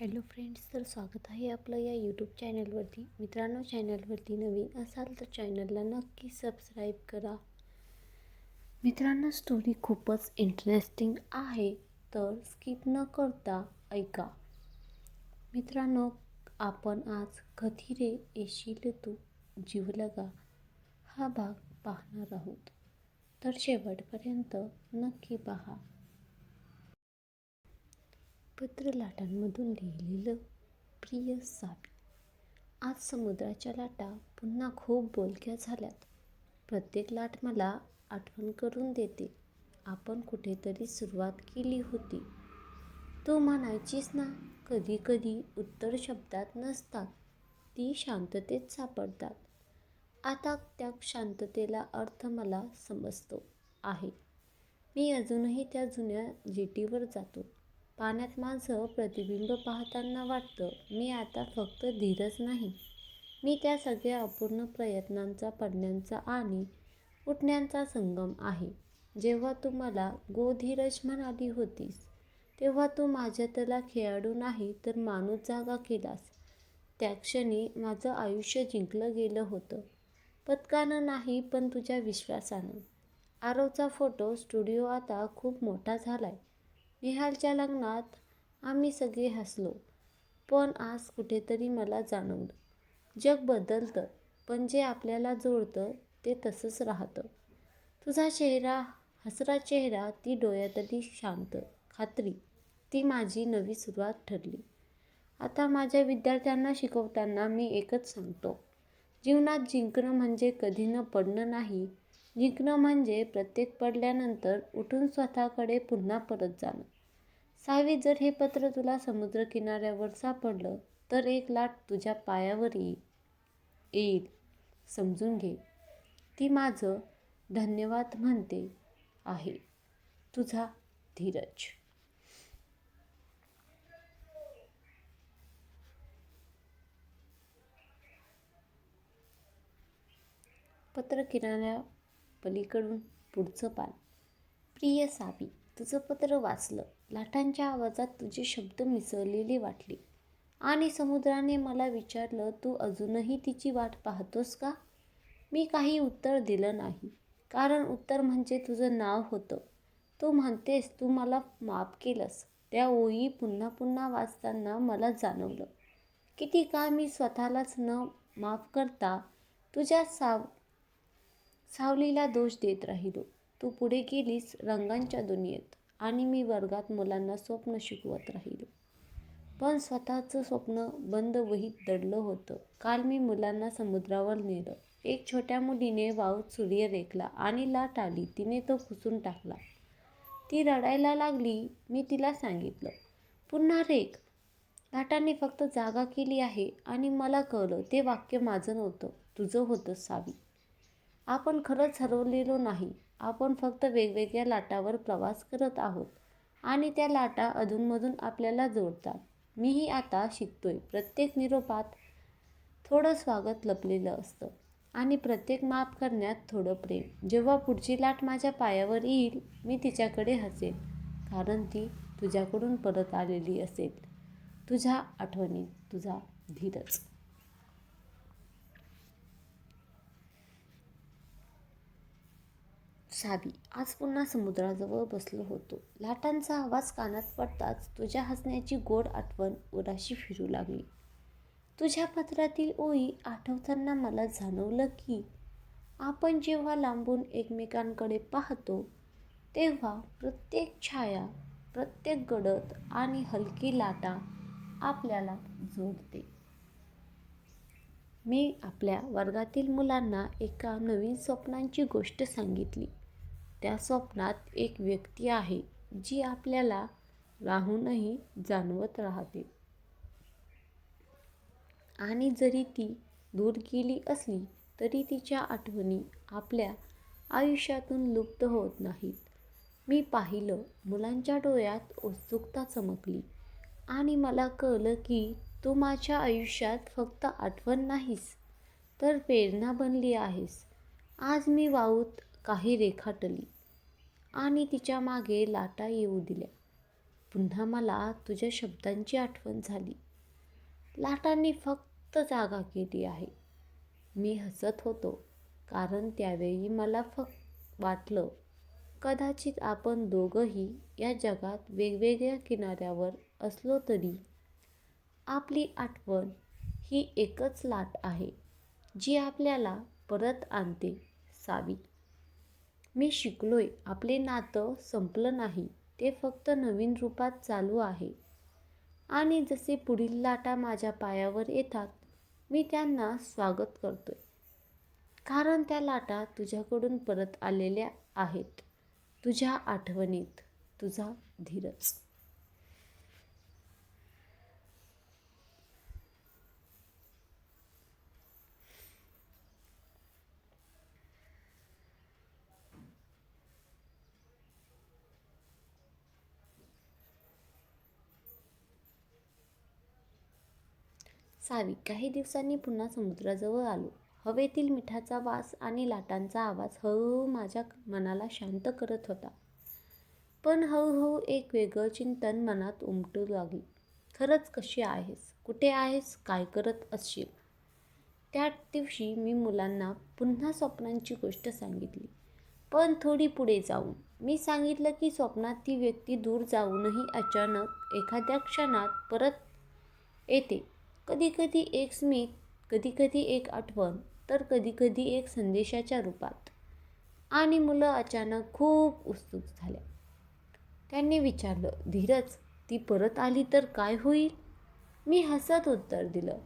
Hello friends तर स्वागत आहे आपलं या यूट्यूब चॅनलवरती मित्रांनो चॅनलवरती नवीन असाल तर चॅनलला नक्की सबस्क्राईब करा. मित्रांनो स्टोरी खूपच इंटरेस्टिंग आहे तर स्किप न करता ऐका. मित्रांनो आपण आज कधी रे येशील तू जीवलगा हा भाग पाहणार आहोत. तर शेवटपर्यंत नक्की पहा. पत्रलाटांमधून लिहिलेलं प्रिय साबी आज समुद्राच्या लाटा पुन्हा खूप बोलक्या झाल्यात. प्रत्येक लाट मला आठवण करून देते. आपण कुठेतरी सुरुवात केली होती. तू म्हणायचीस ना कधी कधी उत्तर शब्दात नसतात. ती शांततेत सापडतात. आता त्या शांततेला अर्थ मला समजतो आहे. मी अजूनही त्या जुन्या जेटीवर जातो. पाण्यात माझं प्रतिबिंब पाहताना वाटतं मी आता फक्त धीरच नाही. मी त्या सगळ्या अपूर्ण प्रयत्नांचा पडण्याचा आणि उठण्यांचा संगम आहे. जेव्हा तू मला गो धीरज म्हणाली होतीस तेव्हा तू माझ्यातला खेळाडू नाही तर माणूस जागा केलास. त्या क्षणी माझं आयुष्य जिंकलं गेलं होतं. पथकानं नाही पण तुझ्या विश्वासानं. आरवचा फोटो स्टुडिओ आता खूप मोठा झाला आहे निहालच्या लग्नात आम्ही सगळे हसलो. पण आज कुठेतरी मला जाणवलं. जग बदलतं पण जे आपल्याला जोडतं ते तसंच राहतं. तुझा चेहरा हसरा चेहरा ती डोळ्यातली शांत खात्री ती माझी नवी सुरुवात ठरली. आता माझ्या विद्यार्थ्यांना शिकवताना मी एकच सांगतो. जीवनात जिंकणं म्हणजे कधी न पडणं नाही. जिंकणं म्हणजे प्रत्येक पडल्यानंतर उठून स्वतःकडे पुन्हा परत जाणं. सावी जर हे पत्र तुला समुद्रकिनाऱ्यावर सापडलं तर एक लाट तुझ्या पायावर येईल. येईल. समजून घे. ती माझं धन्यवाद म्हणते आहे. तुझा धीरज. पत्र किनाऱ्या पलीकडून पुढचं पान. प्रिय सावी तुझं पत्र वाचलं. लाटांच्या आवाजात तुझे शब्द मिसळलेले वाटले. आणि समुद्राने मला विचारलं तू अजूनही तिची वाट पाहतोस का? मी काही उत्तर दिलं नाही कारण उत्तर म्हणजे तुझं नाव होतं. तू म्हणतेस तू मला माफ केलंस. त्या ओळी पुन्हा पुन्हा वाचताना मला जाणवलं. किती काळ मी स्वतःलाच न माफ करता तुझ्या साव सावलीला दोष देत राहिलो. तू पुढे गेलीस रंगांच्या दुनियेत. आणि मी वर्गात मुलांना स्वप्न शिकवत राहिलो. पण स्वतःचं स्वप्न बंद वहीत दडलं होतं. काल मी मुलांना समुद्रावर नेलं. एक छोट्या मुलीने वावत सूर्य रेखला आणि लाट आली. तिने तो पुसून टाकला. ती रडायला लागली. मी तिला सांगितलं पुन्हा रेख लाटांनी फक्त जागा केली आहे आणि मला कळलं ते वाक्य माझं नव्हतं. तुझं होतं सावी. आपण खरंच हरवलेलो नाही. आपण फक्त वेगवेगळ्या लाटावर प्रवास करत आहोत आणि त्या लाटा अधूनमधून आपल्याला जोडतात. मीही आता शिकतोय. प्रत्येक निरोपात थोडं स्वागत लपलेलं असतं आणि प्रत्येक माफ करण्यात थोडं प्रेम. जेव्हा पुढची लाट माझ्या पायावर येईल मी तिच्याकडे हसेन कारण ती तुझ्याकडून परत आलेली असेल. तुझ्या आठवणी तुझा धीरच सावी आज पुन्हा समुद्राजवळ बसलो होतो. लाटांचा आवाज कानात पडताच तुझ्या हसण्याची गोड आठवण उराशी फिरू लागली. तुझ्या पत्रातील ओळी आठवताना मला जाणवलं की आपण जेव्हा लांबून एकमेकांकडे पाहतो तेव्हा प्रत्येक छाया प्रत्येक गडद आणि हलकी लाटा आपल्याला जोडते. मी आपल्या वर्गातील मुलांना एका नवीन स्वप्नांची गोष्ट सांगितली. त्या स्वप्नात एक व्यक्ती आहे जी आपल्याला राहूनही जाणवत राहते. आणि जरी ती दूर गेली असली तरी तिच्या आठवणी आपल्या आयुष्यातून लुप्त होत नाहीत. मी पाहिलं मुलांच्या डोळ्यात उत्सुकता चमकली. आणि मला कळलं की तू माझ्या आयुष्यात फक्त आठवण नाहीस तर प्रेरणा बनली आहेस. आज मी वाऊत काही रेखाटली. आणि तिच्यामागे लाटा येऊ दिल्या. पुन्हा मला तुझ्या शब्दांची आठवण झाली. लाटांनी फक्त जागा केली आहे. मी हसत होतो कारण त्यावेळी मला फक्त वाटलं कदाचित आपण दोघंही या जगात वेगवेगळ्या किनाऱ्यावर असलो तरी आपली आठवण ही एकच लाट आहे जी आपल्याला परत आणते सावी. मी शिकलोय आपले नातं संपलं नाही ते फक्त नवीन रूपात चालू आहे. आणि जसे पुढील लाटा माझ्या पायावर येतात मी त्यांना स्वागत करतोय. कारण त्या लाटा तुझ्याकडून परत आलेल्या आहेत. तुझ्या आठवणीत तुझा धीरज. सावी. काही दिवसांनी पुन्हा समुद्राजवळ आलो. हवेतील मिठाचा वास आणि लाटांचा आवाज हळूहळू माझ्या मनाला शांत करत होता. पण हळूहळू एक वेगळं चिंतन मनात उमटू लागली. खरंच कशी आहेस? कुठे आहेस? काय करत असशील? त्या दिवशी मी मुलांना पुन्हा स्वप्नांची गोष्ट सांगितली. पण थोडी पुढे जाऊन. मी सांगितलं की स्वप्नात ती व्यक्ती दूर जाऊनही अचानक एखाद्या क्षणात परत येते. कधीकधी एक स्मित कधीकधी एक आठवण तर कधीकधी एक संदेशाच्या रूपात. आणि मुलं अचानक खूप उत्सुक झाल्या. त्यांनी विचारलं धीरज ती परत आली तर काय होईल? मी हसत उत्तर दिलं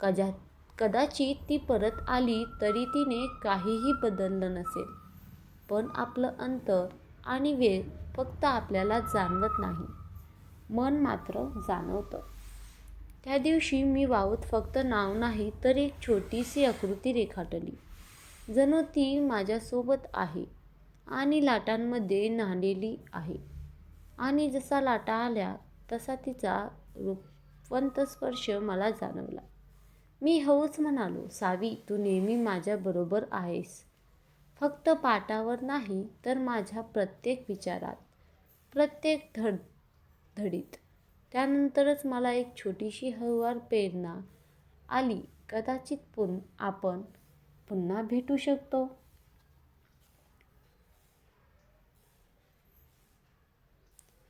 कजा कदाचित ती परत आली तरी तिने काहीही बदललं नसेल. पण आपलं अंतर आणि वेळ फक्त आपल्याला जाणवत नाही. मन मात्र जाणवतं. त्या दिवशी मी वावत फक्त नाव नाही तर एक छोटीशी आकृती रेखाटली. जणू ती माझ्यासोबत आहे आणि लाटांमध्ये नांदेली आहे. आणि जसा लाटा आल्या तसा तिचा रूपवंत स्पर्श मला जाणवला. मी हळूच म्हणालो सावी तू नेहमी माझ्याबरोबर आहेस. फक्त पाटावर नाही तर माझ्या प्रत्येक विचारात प्रत्येक धड धडीत. त्यानंतरच मला एक छोटीशी हळूवार प्रेरणा आली. कदाचित पुन आपण पुन्हा भेटू शकतो.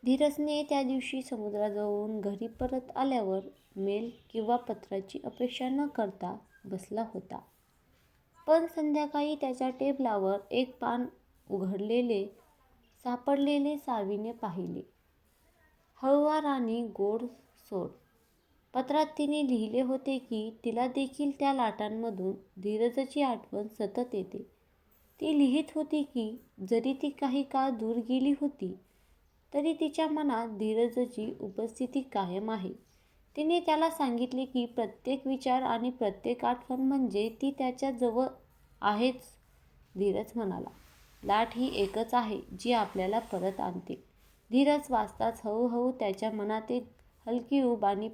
धीरजने त्या दिवशी समुद्राजवळून घरी परत आल्यावर मेल किंवा पत्राची अपेक्षा न करता बसला होता. पण संध्याकाळी त्याच्या टेबलावर एक पान उघडलेले सापडलेले सावीने पाहिले. हळुवार आणि गोड सोड. पत्रात तिने लिहिले होते की तिला देखील त्या लाटांमधून धीरजची आठवण सतत येते. ती लिहित होती की जरी ती काही काळ दूर गेली होती तरी तिच्या मनात धीरजची उपस्थिती कायम आहे. तिने त्याला सांगितले की प्रत्येक विचार आणि प्रत्येक आठवण म्हणजे ती त्याच्याजवळ आहेच धीरज म्हणाला. लाट ही एकच आहे जी आपल्याला परत आणते. धीरज वाचताच हळूहळू त्याच्या मनात एक हलकी ऊब आणि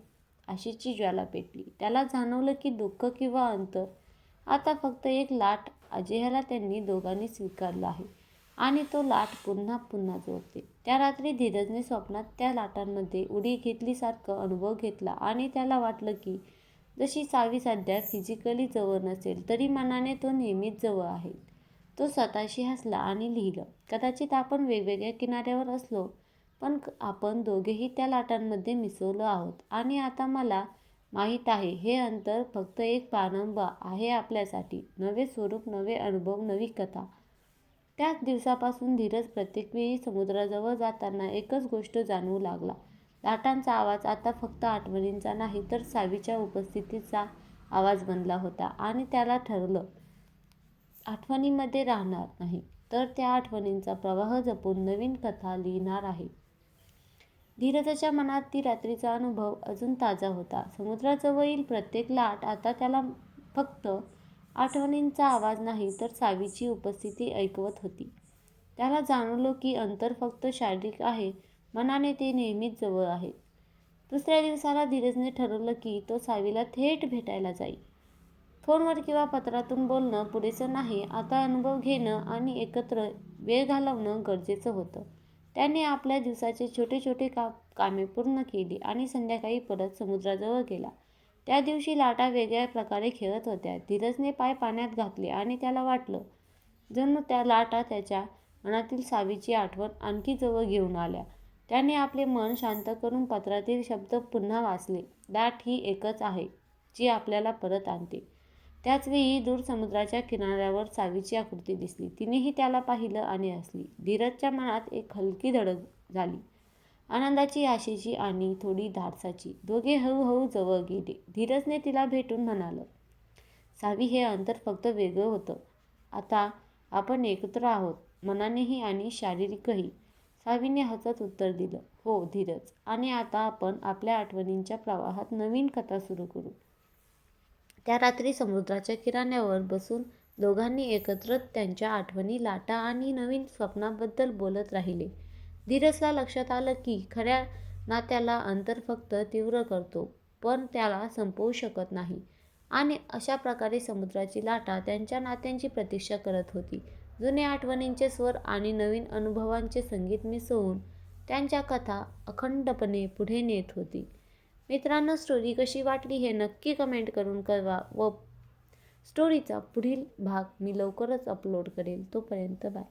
आशेची ज्वाला पेटली. त्याला जाणवलं की दुःख किंवा अंतर आता फक्त एक लाट अजयाला त्यांनी दोघांनी स्वीकारला आहे आणि तो लाट पुन्हा पुन्हा जोडते. त्या रात्री धीरजने स्वप्नात त्या लाटांमध्ये उडी घेतलीसारखं अनुभव घेतला आणि त्याला वाटलं की जशी सावी सध्या फिजिकली जवळ नसेल तरी मनाने तो नेहमीच जवळ आहे. तो स्वतःशी हसला आणि लिहिलं कदाचित आपण वेगवेगळ्या किनाऱ्यावर असलो पण आपण दोघेही त्या लाटांमध्ये मिसळलो आहोत. आणि आता मला माहीत आहे हे अंतर फक्त एक प्रारंभ आहे आपल्यासाठी. नवे स्वरूप नवे अनुभव नवी कथा. त्याच दिवसापासून धीरज प्रत्येक वेळी समुद्राजवळ जाताना एकच गोष्ट जाणवू लागला. लाटांचा आवाज आता फक्त आठवणींचा नाही तर सावीच्या उपस्थितीचा आवाज बनला होता आणि त्याला ठरलं आठवणीमध्ये राहणार नाही. तर त्या आठवणींचा प्रवाह जपून नवीन कथा लिहिणार आहे. धीरजाच्या मनात ती रात्रीचा अनुभव अजून ताजा होता. समुद्राजवळील प्रत्येक लाट आता त्याला फक्त आठवणींचा आवाज नाही तर सावीची उपस्थिती ऐकवत होती. त्याला जाणवलं की अंतर फक्त शारीरिक आहे. मनाने ते नेहमीच जवळ आहे. दुसऱ्या दिवसाला धीरजने ठरवलं की तो सावीला थेट भेटायला जाईल. फोनवर किंवा पत्रातून बोलणं पुरेसं नाही. आता अनुभव घेणं आणि एकत्र वेळ घालवणं गरजेचं होतं. त्याने आपल्या दिवसाचे छोटे छोटे का कामे पूर्ण केली आणि संध्याकाळी परत समुद्राजवळ गेला. त्या दिवशी लाटा वेगळ्या प्रकारे खेळत होत्या. धीरजने पाय पाण्यात घातले आणि त्याला वाटलं जणू त्या लाटा त्याच्या मनातील सावीची आठवण आणखी जवळ घेऊन आल्या. त्याने आपले मन शांत करून पत्रातील शब्द पुन्हा वाचले. दाट ही एकच आहे जी आपल्याला परत आणते. त्याचवेळी दूर समुद्राच्या किनाऱ्यावर सावीची आकृती दिसली. तिनेही त्याला पाहिलं आणि हसली. धीरजच्या मनात एक हलकी धडक झाली. आनंदाची आशेची आणि थोडी धाडसाची. दोघे हळूहळू जवळ गेले. धीरजने तिला भेटून म्हणालं सावी हे अंतर फक्त वेगळं होतं. आता आपण एकत्र आहोत. मनानेही आणि शारीरिकही. सावीने हसत उत्तर दिलं हो धीरज. आणि आता आपण आपल्या आठवणींच्या प्रवाहात नवीन कथा सुरू करू. त्या रात्री समुद्राच्या किनाऱ्यावर बसून दोघांनी एकत्र त्यांच्या आठवणी लाटा आणि नवीन स्वप्नाबद्दल बोलत राहिले. धीरजला लक्षात आलं की खऱ्या नात्याला अंतर फक्त तीव्र करतो पण त्याला संपवू शकत नाही. आणि अशा प्रकारे समुद्राची लाटा त्यांच्या नात्यांची प्रतीक्षा करत होती. जुन्या आठवणींचे स्वर आणि नवीन अनुभवांचे संगीत मिसळून त्यांच्या कथा अखंडपणे पुढे नेत होती. मित्रांनो स्टोरी कशी वाटली हे नक्की कमेंट करून कळवा व स्टोरीचा पुढील भाग मी लवकरच अपलोड करेल. तोपर्यंत बाय